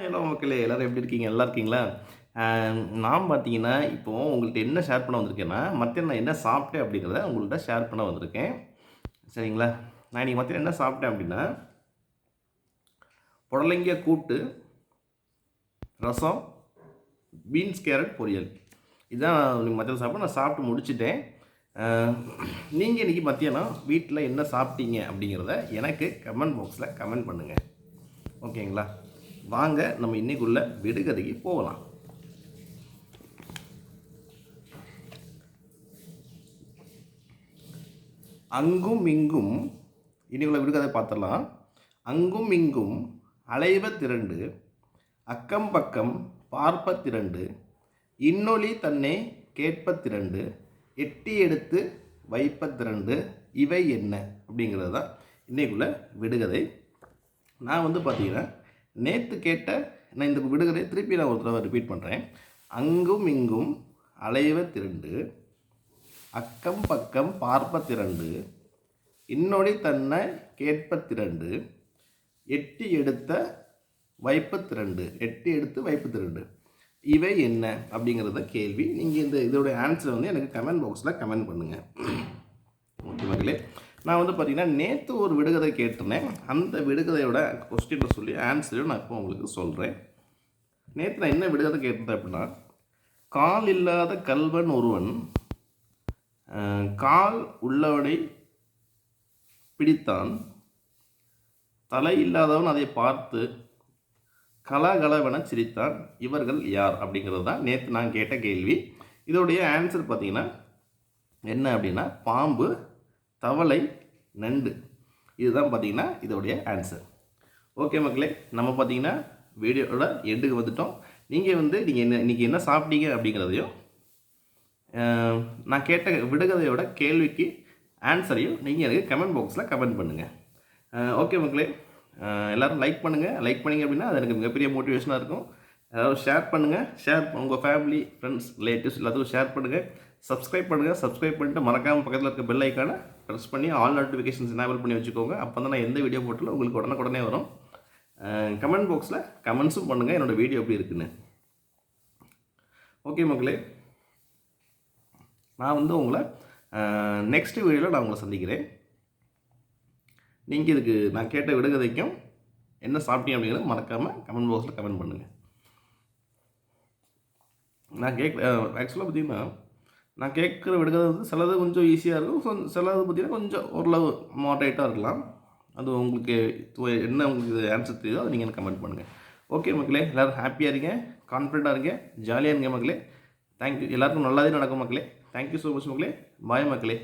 Hello மக்களே எல்லோரும் எப்படி இருக்கீங்க? நல்லா இருக்கீங்களா? நான் பார்த்தீங்கன்னா இப்போது உங்கள்கிட்ட என்ன ஷேர் பண்ண வந்திருக்கேன்னா மத்தியானம் நான் என்ன சாப்பிட்டேன் அப்படிங்கிறத உங்கள்கிட்ட ஷேர் பண்ண வந்திருக்கேன். சரிங்களா? நான் இன்றைக்கி மத்தியானம் என்ன சாப்பிட்டேன் அப்படின்னா புடலைங்க கூட்டு ரசம் பீன்ஸ் கேரட் பொரியல். இதுதான் நீங்கள் மத்தியானம் சாப்பிட. நான் சாப்பிட்டு முடிச்சிட்டேன். நீங்கள் இன்றைக்கி மத்தியானம் வீட்டில் என்ன சாப்பிட்டீங்க அப்படிங்கிறத எனக்கு கமெண்ட் பாக்ஸில் கமெண்ட் பண்ணுங்கள் ஓகேங்களா? வாங்க நம்ம இன்னைக்குள்ள விடுகதைக்கு போகலாம். அங்கும் இங்கும் இன்னைக்குள்ள விடுகதை பார்த்துடலாம். அங்கும் இங்கும் அலைவ திரண்டு அக்கம் பக்கம் பார்ப்ப திரண்டு இன்னொலி தன்னை கேட்ப திரண்டு எட்டி எடுத்து வைப்ப திரண்டு இவை என்ன? அப்படிங்கிறது தான் இன்றைக்குள்ள விடுகதை. நான் வந்து பார்த்தீங்கன்னா நேற்று கேட்ட நான் இந்த விடுகதை திருப்பி நான் ஒரு தடவை ரிப்பீட் பண்ணுறேன் அங்கும் இங்கும் அலைவ திரண்டு அக்கம் பக்கம் பார்ப்ப திரண்டு இன்னொடி தன்னை கேட்ப திரண்டு எட்டி எடுத்த வைப்பு திரண்டு எட்டி எடுத்து வைப்பு திரண்டு. இவை என்ன? அப்படிங்கிறத கேள்வி. நீங்கள் இந்த இதோடைய ஆன்சர் வந்து எனக்கு கமெண்ட் பாக்ஸில் கமெண்ட் பண்ணுங்கள் ஓகே மக்களே. நான் வந்து பார்த்தீங்கன்னா நேற்று ஒரு விடுகதை கேட்டிருந்தேன். அந்த விடுகதையோட கொஸ்டினை சொல்லி ஆன்சரையும் நான் இப்போ உங்களுக்கு சொல்கிறேன் நேற்று நான் என்ன விடுகதை கேட்டிருந்தேன் அப்படின்னா கால் இல்லாத கல்வன் ஒருவன் கால் உள்ளவனை பிடித்தான். தலை இல்லாதவன் அதை பார்த்து கலகலவென சிரித்தான். இவர்கள் யார் அப்படிங்கிறது தான் நேற்று நான் கேட்ட கேள்வி. இதோடைய ஆன்சர் பார்த்தீங்கன்னா என்ன அப்படின்னா பாம்பு தவளை நண்டு. இதுதான் பார்த்தீங்கன்னா இதோடைய ஆன்சர் ஓகே மக்களே நம்ம பார்த்தீங்கன்னா வீடியோட எண்டுக்கு வந்துட்டோம். நீங்கள் வந்து நீங்கள் என்ன இன்றைக்கி என்ன சாப்பிட்டீங்க அப்படிங்கிறதையும் நான் கேட்ட விடுகதையோட கேள்விக்கு ஆன்சரையும் நீங்கள் எனக்கு கமெண்ட் பாக்ஸில் கமெண்ட் பண்ணுங்கள் ஓகே மக்களே எல்லோரும் எல்லாரும் லைக் பண்ணுங்கள் லைக் பண்ணிங்க அப்படின்னா அது எனக்கு மிகப்பெரிய மோட்டிவேஷனாக இருக்கும். எல்லோரும் ஷேர் பண்ணுங்கள் ஷேர் உங்கள் ஃபேமிலி ஃப்ரெண்ட்ஸ் ரிலேட்டிவ்ஸ் எல்லாத்துக்கும் ஷேர் பண்ணுங்கள் சப்ஸ்கிரைப் பண்ணுங்கள் சப்ஸ்கிரைப் பண்ணிட்டு மறக்காமல் பக்கத்தில் இருக்க பெல் ஐக்கானை ப்ரெஸ் பண்ணி ஆல் நோட்டிஃபிகேஷன்ஸ் எனேபிள் பண்ணி வச்சுக்கோங்க. அப்போ தான் நான் எந்த வீடியோ போட்டாலும் உங்களுக்கு உடனுக்குடனே வரும். கமெண்ட் பாக்ஸில் கமெண்ட்ஸும் பண்ணுங்கள் என்னோடய வீடியோ எப்படி இருக்குன்னு. ஓகே மக்களே நான் வந்து உங்களை நெக்ஸ்ட் வீடியோவில் நான் உங்களை சந்திக்கிறேன். நீங்கள் இதுக்கு நான் கேட்ட விடுகதைக்கும் என்ன சாப்பிட்டீங்க அப்படிங்கிறத மறக்காமல் கமெண்ட் பாக்ஸில் கமெண்ட் பண்ணுங்கள் நான் கேட்க ஆக்சுவலாக பார்த்தீங்கன்னா நான் கேட்குற விடுகதை வந்து சிலது கொஞ்சம் ஈஸியாக இருக்கும். ஸோ சிலது பார்த்தீங்கன்னா கொஞ்சம் ஓரளவு மாடரேட்டாக இருக்கலாம். அது உங்களுக்கு என்ன உங்களுக்கு ஆன்சர் தெரியுதோ அதை நீங்கள் கமெண்ட் பண்ணுங்கள் ஓகே மக்களே எல்லோரும் ஹாப்பியாக இருங்க கான்ஃபிடண்ட்டாக இருங்க ஜாலியாக இருங்க மக்களே. தேங்க்யூ எல்லாருக்கும் நல்லாதே நடக்கும் மக்களே. தேங்க்யூ ஸோ மச் மக்களே. பாய் மக்களே.